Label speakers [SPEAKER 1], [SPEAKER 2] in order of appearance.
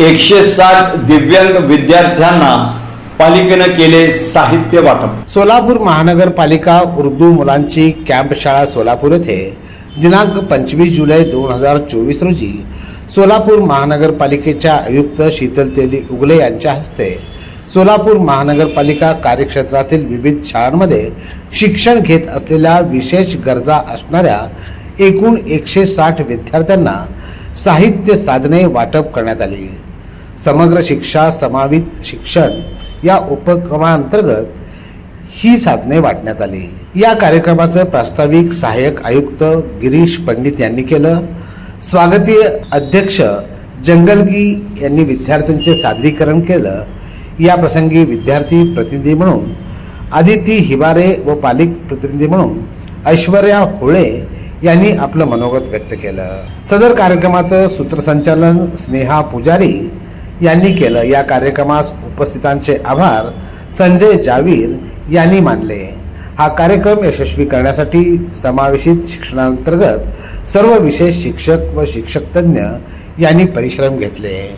[SPEAKER 1] एकशे साठ दिव्यांग विद्यार्थ्यांना पालिकेनं केले साहित्य वाटप.
[SPEAKER 2] सोलापूर महानगरपालिका उर्दू मुलांची कॅम्प शाळा सोलापूर येथे दिनांक पंचवीस जुलै दोन हजार चोवीस रोजी सोलापूर महानगरपालिकेच्या आयुक्त शीतल तेली उगले यांच्या हस्ते सोलापूर महानगरपालिका कार्यक्षेत्रातील विविध शाळांमध्ये शिक्षण घेत असलेल्या विशेष गरजा असणाऱ्या एकूण एकशे साठ विद्यार्थ्यांना साहित्य साधने वाटप करण्यात आली. समग्र शिक्षा समावित शिक्षण या उपक्रमांतर्गत ही साधने वाटण्यात आली. या कार्यक्रमाचं प्रास्ताविक सहाय्यक आयुक्त गिरीश पंडित यांनी केलं. स्वागतीय अध्यक्ष जंगलगी यांनी विद्यार्थ्यांचे सादरीकरण केलं. या प्रसंगी विद्यार्थी प्रतिनिधी म्हणून आदिती हिबारे व पालिक प्रतिनिधी म्हणून ऐश्वर्या होळे यांनी आपलं मनोगत व्यक्त केलं. सदर कार्यक्रमाचं सूत्रसंचालन स्नेहा पुजारी यांनी केलं. या कार्यक्रमास उपस्थितांचे आभार. संजय जावीर यांनी मानले. हा कार्यक्रम यशस्वी करण्यासाठी समावेशित शिक्षणांतर्गत सर्व विशेष शिक्षक व शिक्षक तज्ज्ञ यांनी परिश्रम घेतले.